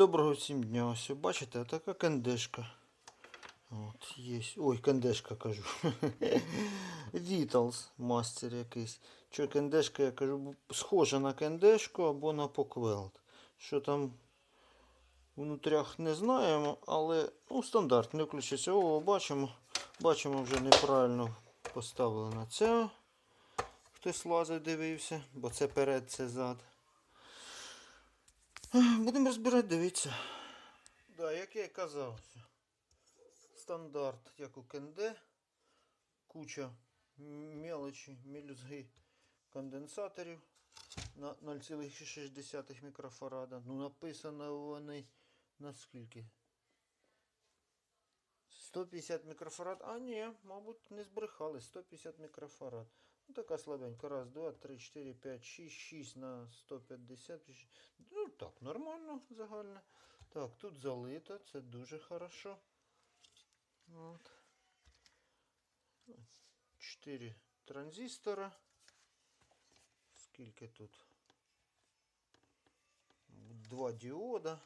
Доброго всім дня. Ось бачите, така кендешка. От, є. Ой, кендешка кажу. Вітлз мастер якийсь. Що кендешка, я кажу, схожа на кендешку або на поквелт. Що там внутрях не знаємо, але ну, стандарт не включиться. О, бачимо. Бачимо, вже неправильно поставлено це. Хтось лазив, дивився, бо це перед, це зад. Будемо розбирати, дивіться. Да, як я і казав. Стандарт, як у Кенде. Куча мелочі, мелюзги конденсаторів на 0,6 мікрофарада. Ну, написано вони на скільки? 150 мікрофарад. А ні, мабуть, не збрехали. 150 мікрофарад. Ну, така слабенька. Раз, два, три, чотири, п'ять, шість, шість на 150. Ну так, нормально загально. Так, тут залито, це дуже хорошо. От. Чотири транзистора. Скільки тут? Два діода.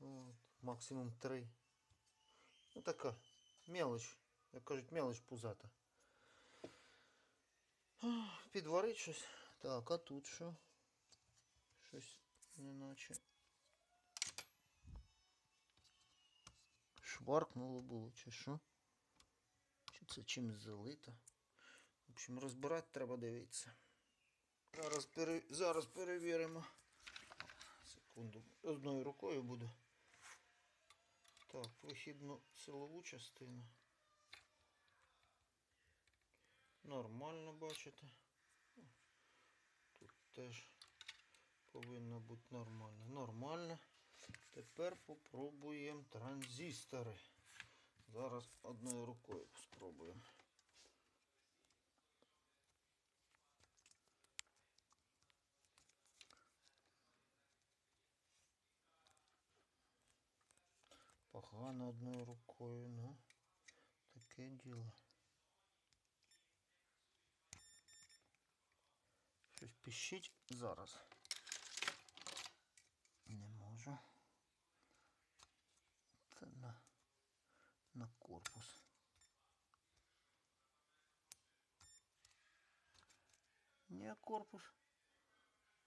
От. Максимум три. Ну така мелоч. Як кажуть, мелоч пузата. Підварить щось. Так, а тут що? Щось неначе. Шваркнуло було, чи що? Чи це чимось залито? В общем, розбирати треба дивитися. Зараз, пере... Зараз перевіримо. Секунду. Одною рукою буду. Так, вихідну силову частину. Нормально бачите. Тут теж повинно бути нормально. Нормально. Тепер попробуємо транзистори. Зараз одною рукою спробуємо. Погано одною рукою, ну таке діло. Щось пищить зараз. Не можу. Це на, на корпус. Ні, корпус.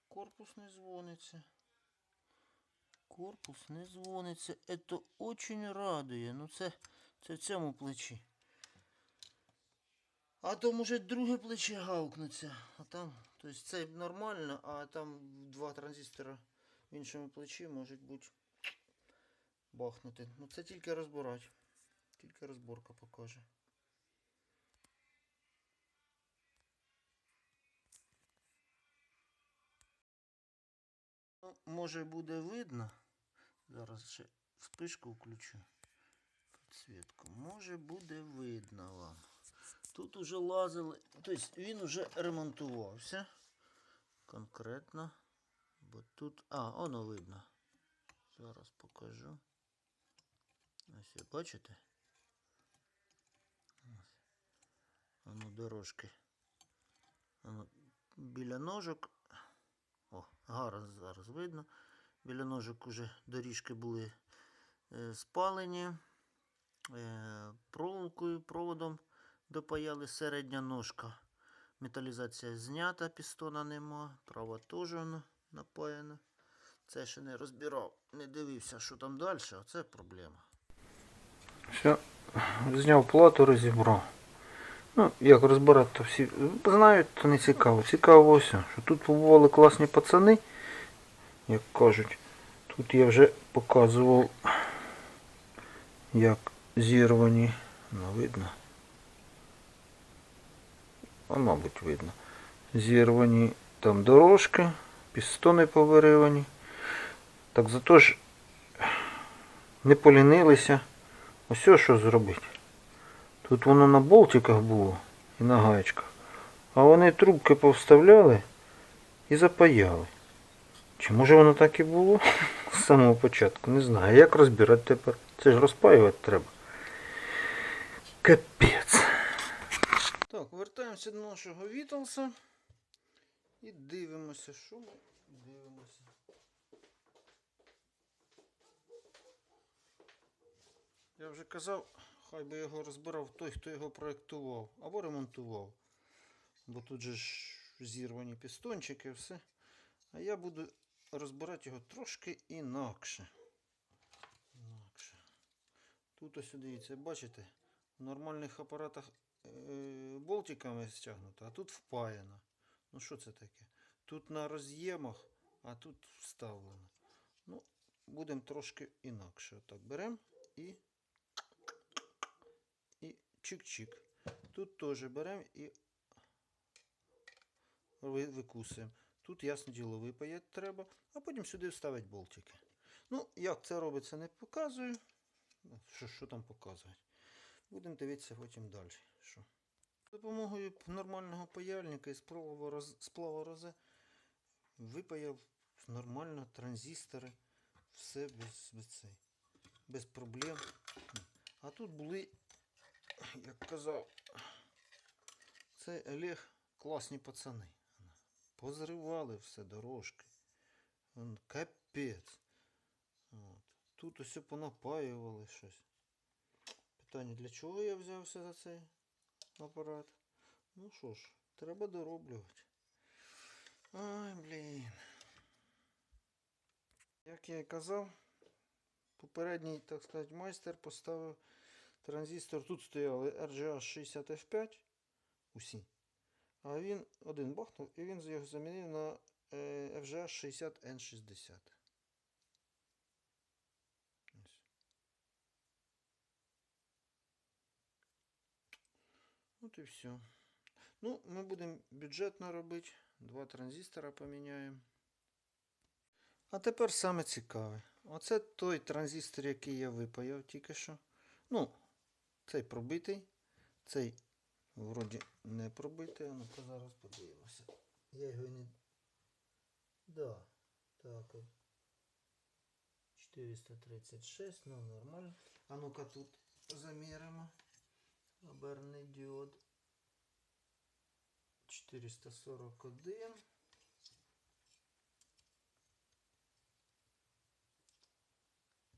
Корпус не дзвониться. Корпус не дзвониться. Это очень радує. Ну це, це в цьому плечі. А то може друге плече гавкнеться. А там, тобто це нормально, а там два транзистора в іншому плечі можуть бути бахнути. Ну це тільки розбирати. Тільки розборка покаже. Ну, може буде видно. Зараз ще вспишку включу. Підсвітку. Може буде видно вам. Тут уже лазили, тобто він уже ремонтувався. Конкретно. Бо тут... А, воно видно. Зараз покажу. Ось, бачите? Воно дорожки. Воно біля ножок. О, гарно зараз видно. Біля ножок уже доріжки були е, спалені. Е, проволокою, проводом допаяли середня ножка. Металізація знята, пістона нема. Права теж напаяна. Це ще не розбирав, не дивився, що там далі, а це проблема. Все, зняв плату, розібрав. Ну, як розбирати, то всі знають, то не цікаво. Цікаво ось, що тут побували класні пацани, як кажуть. Тут я вже показував, як зірвані. Ну, видно. А мабуть видно. Зірвані там дорожки, пістони повиривані. Так зато ж не полінилися. Ось що зробити. Тут воно на болтиках було і на гаечках. А вони трубки повставляли і запаяли. Чи може воно так і було з самого початку? Не знаю. Як розбирати тепер? Це ж розпаювати треба. Капець. Повертаємося до нашого Вітонса і дивимося, що ми дивимося. Я вже казав, хай би його розбирав той, хто його проєктував або ремонтував. Бо тут же ж зірвані пістончики і все. А я буду розбирати його трошки інакше. інакше. Тут ось дивіться, бачите? В нормальних апаратах е, болтиками стягнуто, а тут впаяно. Ну що це таке? Тут на роз'ємах, а тут вставлено. Ну, будемо трошки інакше. Отак беремо і, і чик-чик. Тут теж беремо і викусуємо. Тут, ясне діло, випаяти треба, а потім сюди вставити болтики. Ну, як це робиться, не показую. Що, що там показувати? Будемо дивитися потім далі. Що. За допомогою нормального паяльника і сплава роз- сплава розе випаяв нормально транзистори. Все без, без, цей, без проблем. А тут були, як казав, це Олег, класні пацани. Позривали все дорожки. Капець. Тут усе понапаювали щось питання, для чого я взявся за цей апарат. Ну що ж, треба дороблювати. Ай, блін. Як я і казав, попередній, так сказати, майстер поставив транзистор. Тут стояли RGH 60 f 5 усі. А він один бахнув і він його замінив на е, FGH 60N60. І все. Ну, ми будемо бюджетно робити. Два транзистора поміняємо. А тепер саме цікаве. Оце той транзистор, який я випаяв тільки що. Ну, цей пробитий, цей вроді не пробитий. Ну-ка зараз подивимося. Я його не. Да. Так. 436, ну нормально. А ну-ка тут заміримо. Оберний діод. 441.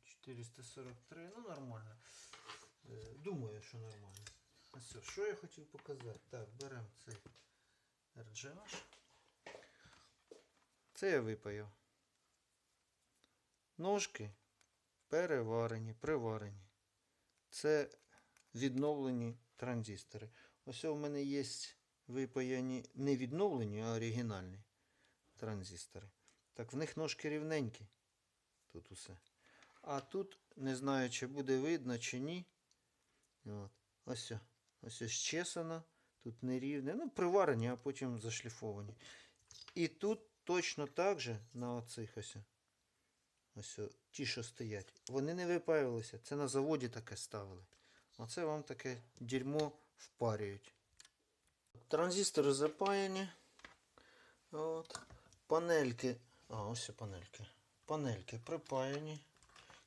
Четыреста сорок три, ну нормально. Е, Думаю, що нормально. А все, що я хотів показати? Так, беремо цей RGH. Це я випаяв. Ножки переварені, приварені. Це відновлені транзистори. Ось у мене є випаяні не відновлені, а оригінальні транзистори. Так, в них ножки рівненькі. Тут усе. А тут не знаю, чи буде видно, чи ні. От. Ось. Ось ось чесано. Тут нерівне. Ну, приварені, а потім зашліфовані. І тут точно так же на оцих ось. Ось ті, що стоять. Вони не випаювалися. Це на заводі таке ставили. Оце вам таке дерьмо впарюють. Транзистори запаяні. От. Панельки. А, ось панельки. Панельки припаяні.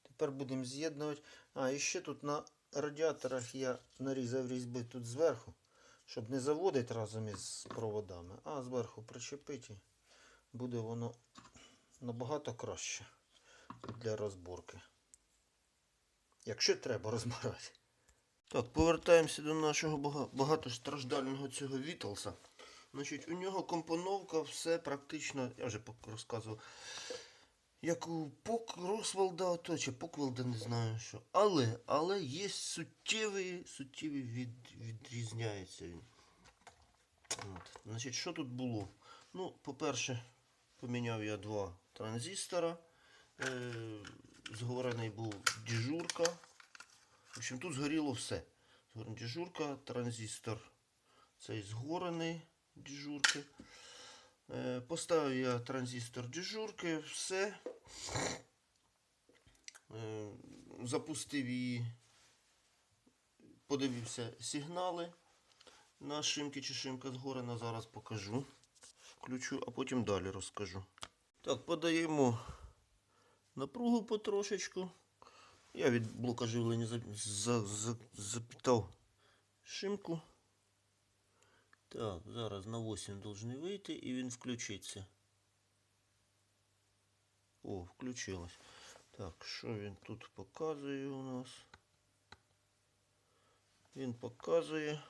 Тепер будемо з'єднувати. А, і ще тут на радіаторах я нарізав різьби тут зверху, щоб не заводити разом із проводами, а зверху причепити. Буде воно набагато краще для розборки. Якщо треба розбирати. Так, повертаємося до нашого багатостраждального цього Вітлса. Значить, у нього компоновка все практично, я вже розказував, як у Пок Росвелда, то чи Поквелда, не знаю що. Але, але є суттєві, суттєві від, відрізняється він. От. Значить, що тут було? Ну, по-перше, поміняв я два транзистора. Е, згорений був діжурка. В общем, тут згоріло все. Згорена діжурка, транзистор цей згорений діжурки. Е, Поставив я транзистор діжурки, все. Е, Запустив її, подивився сигнали на шимки чи шимка згорена. Зараз покажу. Включу, а потім далі розкажу. Так, подаємо напругу потрошечку. Я від блока живлення за, за, за, запитав шимку. Так, зараз на 8 должны вийти і він включиться. О, включилось. Так, що він тут показує у нас? Він показує.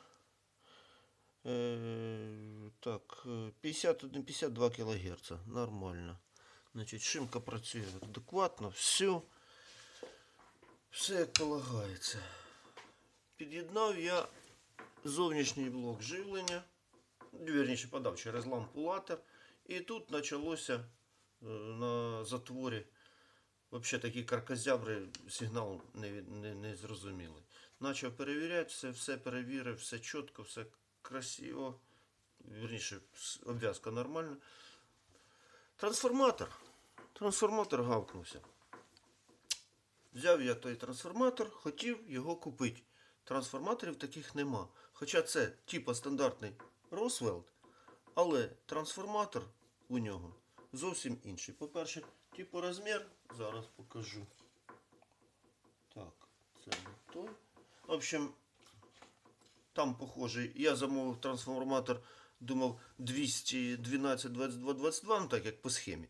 Е, так, е, 51-52 кГц. Нормально. Значить, шимка працює адекватно, все. Все як полагається. Під'єднав я зовнішній блок живлення, вірніше подав через лампу латер. І тут почалося е, на затворі взагалі такі карказябри, сигнал не, не, не зрозумілий. Начав перевіряти, все, все перевірив, все чітко, все красиво. Вірніше, обв'язка нормальна. Трансформатор. Трансформатор гавкнувся. Взяв я той трансформатор, хотів його купити. Трансформаторів таких нема. Хоча це типа стандартний Roswell, але трансформатор у нього зовсім інший. По-перше, типу розмір, зараз покажу. Так, це не той. В общем, там похожий. Я замовив трансформатор, думав 212, 22, 22, ну так як по схемі.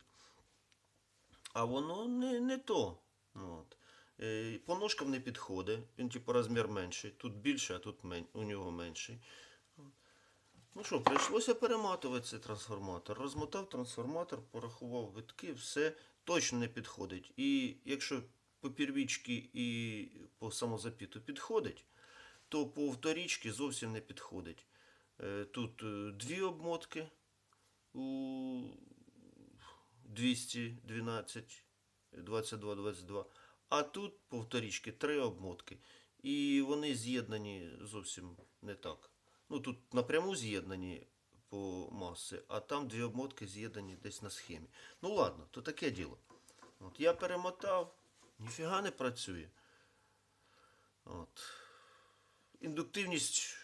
А воно не, не то. От. Е, По ножкам не підходить. Він типу розмір менший. Тут більше, а тут мен... у нього менший. Ну що, прийшлося перематувати цей трансформатор. Розмотав трансформатор, порахував витки, все точно не підходить. І якщо по первічці і по самозапіту підходить, то по вторічці зовсім не підходить. Е, Тут е, дві обмотки у 212, 22, 22. А тут по вторічці три обмотки. І вони з'єднані зовсім не так. Ну тут напряму з'єднані по масі, а там дві обмотки з'єднані десь на схемі. Ну ладно, то таке діло. От я перемотав, ніфіга не працює. От. Індуктивність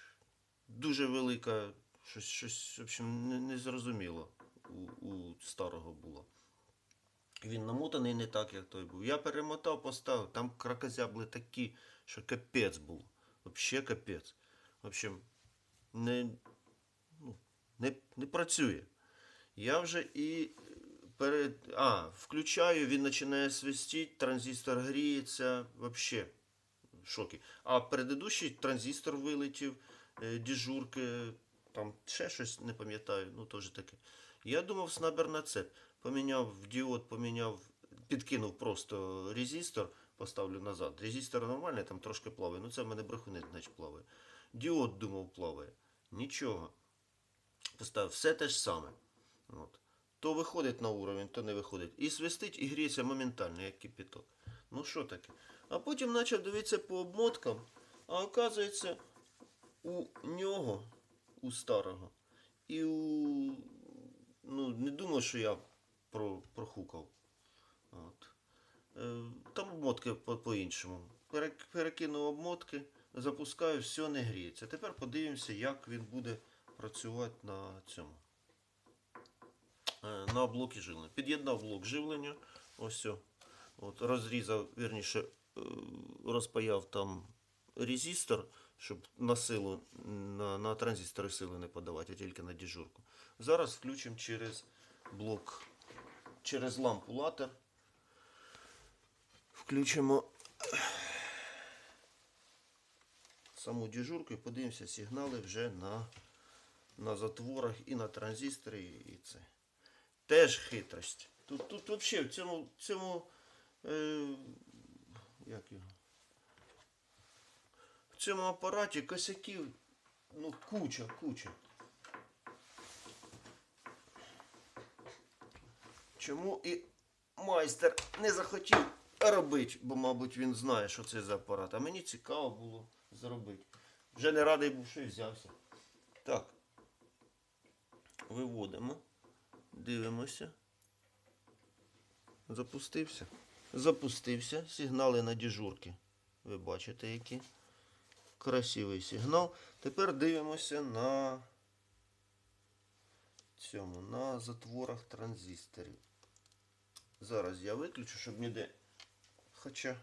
дуже велика, щось, щось в общем, не, не зрозуміло у, у старого було. Він намотаний не так, як той був. Я перемотав, поставив, там кракозябли такі, що капець був. Взагалі капець. В общем, не, ну, не, не працює. Я вже і перед. А, включаю, він починає свистіти, транзистор гріється. Вообще в шокі. А предыдущий транзистор вилетів, е, дежурки, там ще щось не пам'ятаю, ну теж таке. Я думав снабер на цеп. Поміняв діод, поміняв, підкинув просто резистор, поставлю назад. Резистор нормальний, там трошки плаває. Ну це в мене брехунець, значить плаває. Діод думав плаває. Нічого. Поставив все те ж саме. От. То виходить на уровень, то не виходить. І свистить, і гріється моментально, як кипяток. Ну що таке? А потім почав дивитися по обмоткам, а оказується, у нього, у старого, і у. Ну, не думав, що я про, прохукав. От. Е, Там обмотки по- по-іншому. Пере- Перекинув обмотки, запускаю, все не гріється. Тепер подивимося, як він буде працювати на цьому. Е, На блокі живлення. Під'єднав блок живлення. Ось. От, розрізав, вірніше, е, розпаяв там резистор, щоб на силу, на, на транзистори сили не подавати, а тільки на дежурку. Зараз включимо через блок, через лампу латер. Включимо саму дежурку і подивимося сигнали вже на, на затворах і на транзисторі, і це. Теж хитрость. Тут, тут взагалі в цьому, цьому е, як його? В цьому апараті косяків ну, куча, куча. Чому і майстер не захотів робити, бо, мабуть, він знає, що це за апарат. А мені цікаво було зробити. Вже не радий був, що і взявся. Так. Виводимо. Дивимося. Запустився. Запустився. Сигнали на дежурки. Ви бачите, які. Красивий сигнал. Тепер дивимося на цьому, на затворах транзисторів. Зараз я виключу, щоб ніде. Хоча,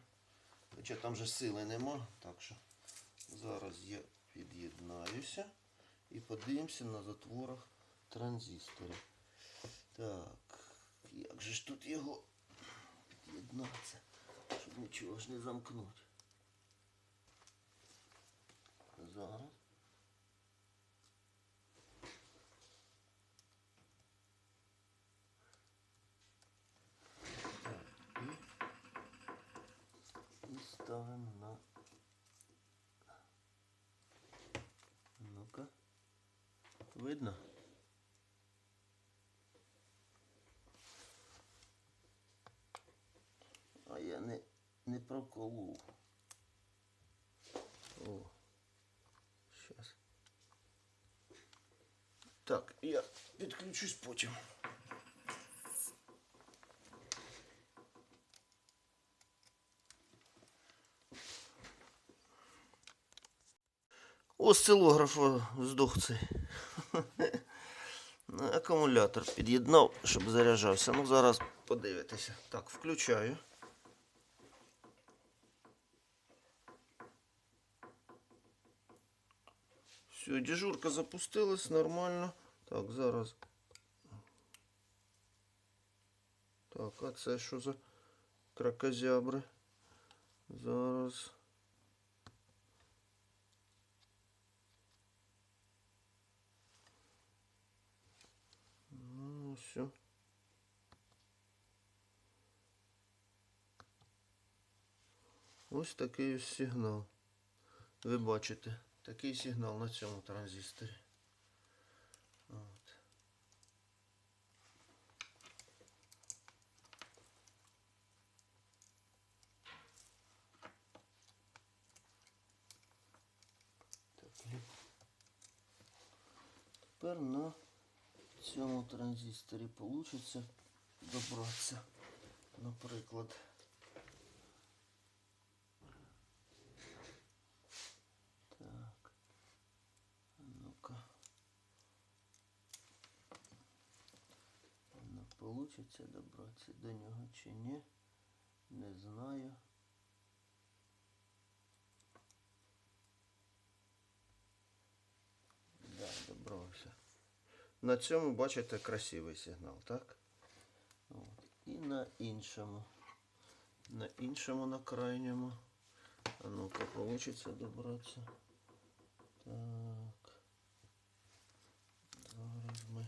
хоча там же сили нема. Так що зараз я під'єднаюся і подивимося на затворах транзисторів. Так, як же ж тут його під'єднатися, щоб нічого ж не замкнути. Зараз. Так, і, і ставимо на. Ну-ка. Видно? А я не, не проколов. О. Сейчас. Так, я підключусь потім. Осцилографа здох цей. Ну, Акумулятор під'єднав, щоб заряджався. Ну, зараз подивитися. Так, включаю. Все, дежурка запустилась нормально. Так, зараз. Так, а це що за кракозябри? Зараз. Ну. Ось такий ось сигнал. Ви бачите, такий сигнал на цьому транзисторі. От. Тепер на цьому транзисторі вийде добратися, наприклад. Так. Ну-ка. Воно получиться добратися до нього чи ні? Не знаю. Да, добрався. На цьому бачите красивий сигнал, так? От. І на іншому. На іншому, на крайньому. А ну-ка, получится добратися. Так. Зараз ми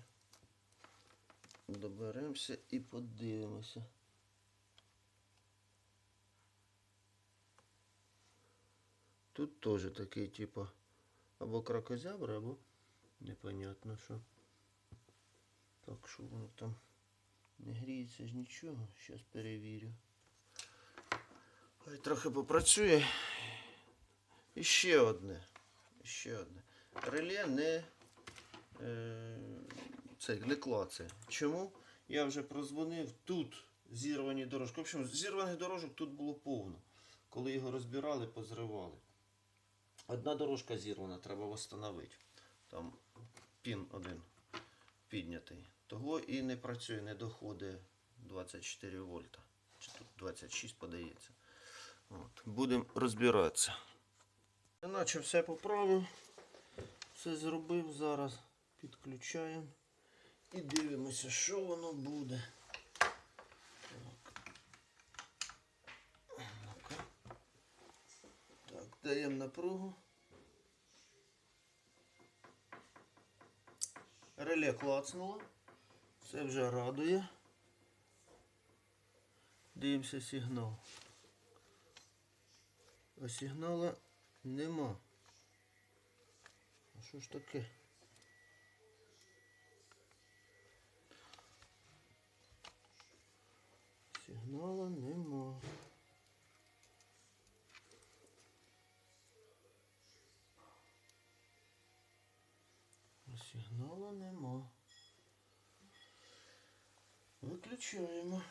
доберемося і подивимося. Тут теж такий, типа, або кракозябра, або непонятно що. Так, що воно там не гріється ж нічого. Зараз перевірю. Хай трохи попрацює. І ще одне. Ще одне. Реле не, е, не клацає. Чому? Я вже прозвонив. Тут зірвані дорожки. В общем, зірваних дорожок тут було повно. Коли його розбирали, позривали. Одна дорожка зірвана, треба встановити. Там пін один піднятий. Того і не працює, не доходить 24 вольта. Чи тут 26 подається. От. Будемо розбиратися. Наче все поправив. Все зробив зараз. Підключаємо. І дивимося, що воно буде. Так, даємо напругу. Реле клацнуло. Це вже радує. Дивимося сигнал. А сигнала нема. А що ж таке? Сигнала нема. А Сигнала нема. Виключаємо.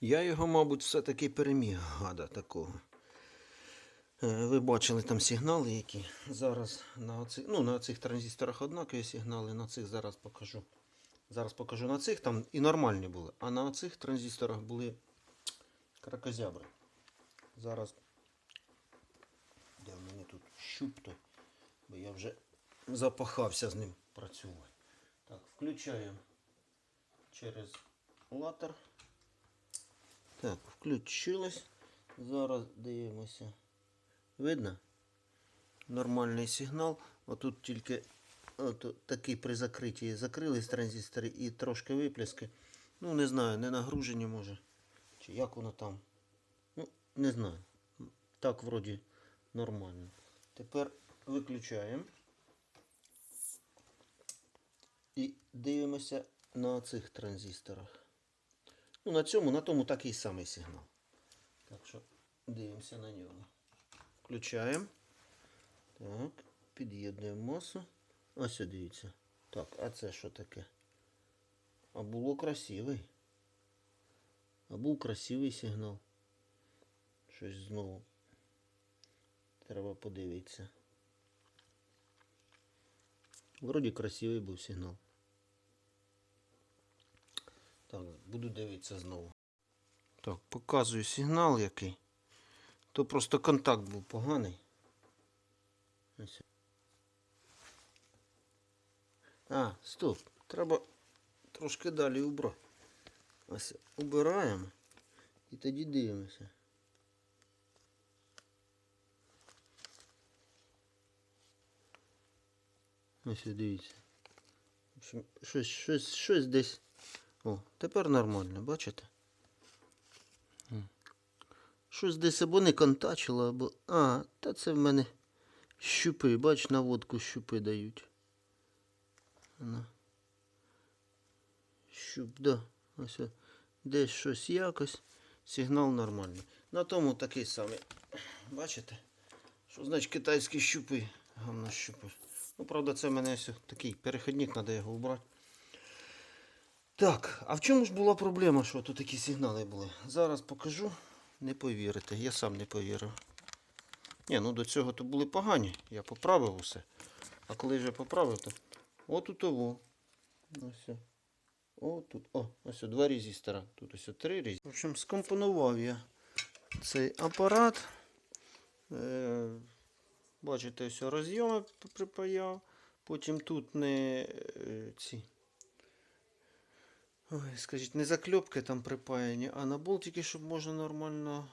Я його, мабуть, все-таки переміг гада такого. Е, Ви бачили там сигнали, які зараз на оцих, ну, на цих транзисторах однакові сигнали, на цих зараз покажу Зараз покажу на цих, там і нормальні були. А на цих транзисторах були кракозябри. Зараз. Де в мене тут щуп то, бо я вже запахався з ним працювати. Так, включаємо через латер. Так, включилось. Зараз дивимося. Видно? Нормальний сигнал. Отут тільки от такий при закритті закрились транзистори і трошки виплески. Ну, не знаю, не нагружені може. Чи як воно там. Ну, не знаю. Так вроді нормально. Тепер виключаємо. І дивимося на цих транзисторах. Ну, на цьому, на тому такий самий сигнал. Так що дивимося на нього. Включаємо. Так, під'єднуємо масу. Ось дивіться. Так, а це що таке? А було красивий. А був красивий сигнал. Щось знову. Треба подивитися. Вроді красивий був сигнал. Так, буду дивитися знову. Так, показую сигнал який. То просто контакт був поганий. А, стоп. Треба трошки далі убрати. Ось убираємо і тоді дивимося. Ось дивіться. В общем, щось, щось, щось десь. О, тепер нормально, бачите? Щось десь або не контачило, або. А, та це в мене щупи, бач, наводку щупи дають. На. Щуп, да. Ось десь щось якось. Сигнал нормальний. На тому такий самий. Бачите? Що значить китайські щупи? Гамна щупи. Ну, правда, це в мене ось такий перехідник, треба його убрати. Так, а в чому ж була проблема, що тут такі сигнали були? Зараз покажу. Не повірите, я сам не повірив. Ні, ну до цього то були погані. Я поправив усе. А коли вже поправив, то от у того. Ось. О, тут. О, ось два резистора. Тут ось три резистора. В общем, скомпонував я цей апарат. Е, бачите, ось розйоми припаяв. Потім тут не е, ці. Ой, скажіть, не закльопки там припаяні, а на болтики, щоб можна нормально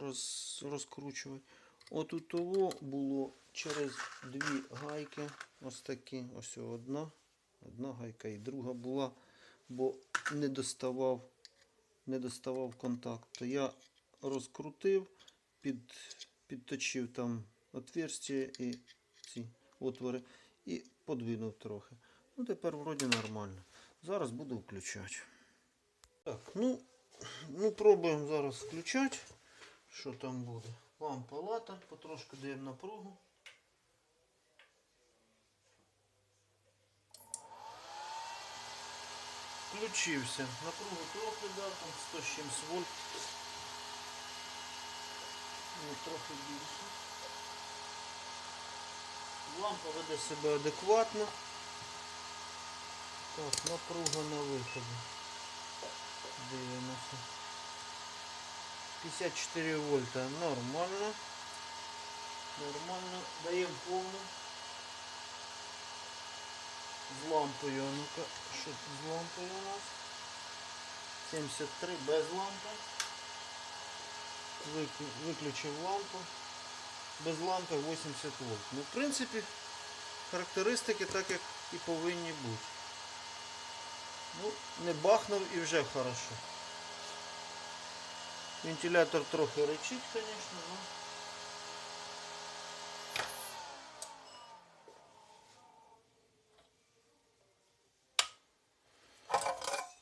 роз, розкручувати. От у того було через дві гайки. Ось такі. Ось одна. Одна гайка і друга була, бо не доставав, не доставав контакт. То я розкрутив, під, підточив там отверстия і ці отвори і подвинув трохи. Ну тепер вроді нормально. Зараз буду включати. Так, ну, ну пробуємо зараз включати. Що там буде? Лампа лата, потрошки даємо напругу. Включився. Напругу трохи дав, там 100 з чимсь вольт. Ну, трохи більше. Лампа веде себе адекватно. Так, напруга на виході. Дивимося. 54 вольта. Нормально. Нормально. Даємо повну. З лампою. А ну-ка, що з лампою у нас? 73 без лампи. Виклю- Виключив лампу. Без лампи 80 вольт. Ну, в принципі, характеристики так, як і повинні бути. Ну, не бахнув і вже хорошо. Вентилятор трохи речить, звісно, но...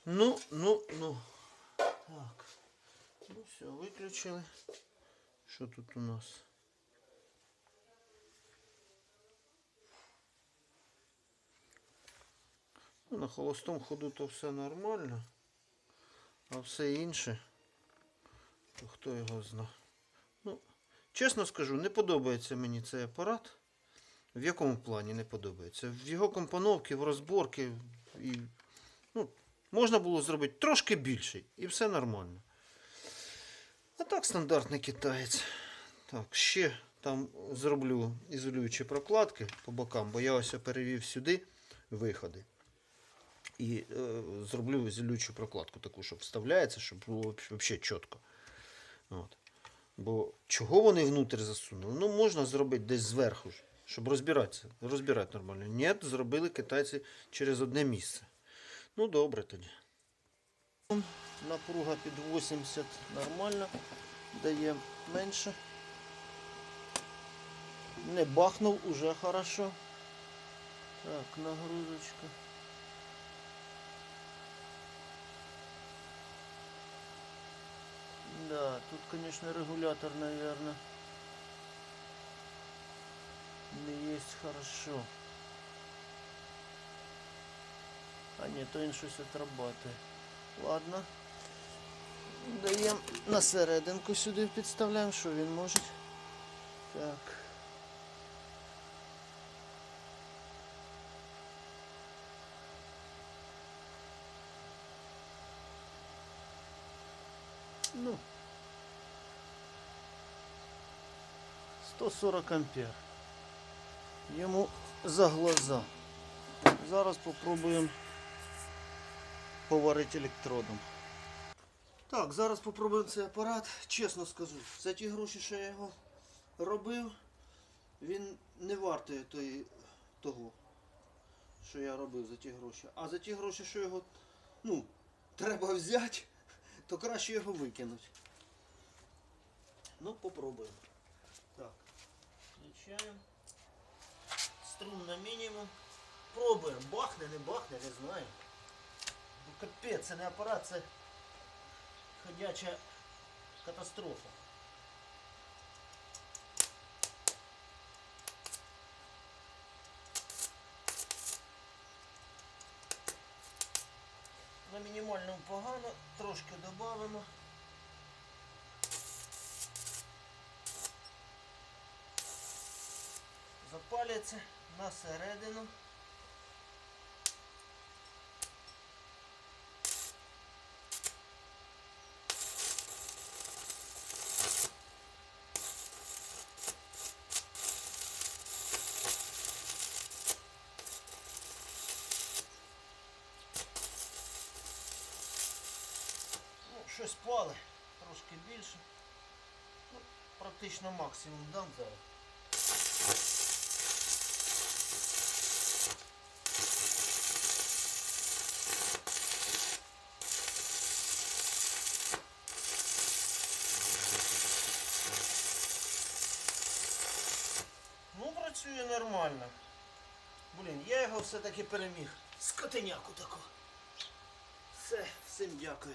Ну, ну, ну. Так. Ну все, виключили. Що тут у нас? На холостому ходу то все нормально. А все інше, то хто його зна. Ну, чесно скажу, не подобається мені цей апарат. В якому плані не подобається? В його компоновці, в розборці і Ну, можна було зробити трошки більший, і все нормально. А так стандартний китаєць. Так, ще там зроблю ізолюючі прокладки по бокам, бо я ось перевів сюди виходи. І е, зроблю ізолюючу прокладку таку, щоб вставляється, щоб було взагалі чітко. От. Бо чого вони внутрі засунули? Ну, можна зробити десь зверху, щоб розбиратися, розбирати нормально. Ні, зробили китайці через одне місце. Ну, добре тоді. Напруга під 80 нормально. Дає менше. Не бахнув, уже хорошо. Так, нагрузочка. Да, тут, конечно, регулятор, наверное, не есть хорошо. А ні, то щось отрабатує. Ладно. Даємо на серединку сюди підставляємо, що він може. Так. Ну. 140 ампер. Йому за глаза. Зараз попробуємо поварити електродом. Так, зараз попробуємо цей апарат. Чесно скажу, за ті гроші, що я його робив, він не вартує той, того, що я робив за ті гроші. А за ті гроші, що його ну, треба взяти, то краще його викинути. Ну, попробуємо. Включаємо. Струм на мінімум. Пробуємо. Бахне, не бахне, не знаю. Ну капець, це не апарат, це ходяча катастрофа. На мінімальному погано, трошки додамо. Запалюється на середину. Ну, щось пали, трошки більше. Ну, практично максимум дам зараз. Ну, працює нормально. Блін, я його все-таки переміг. Скотиняку таку. Все, всім дякую.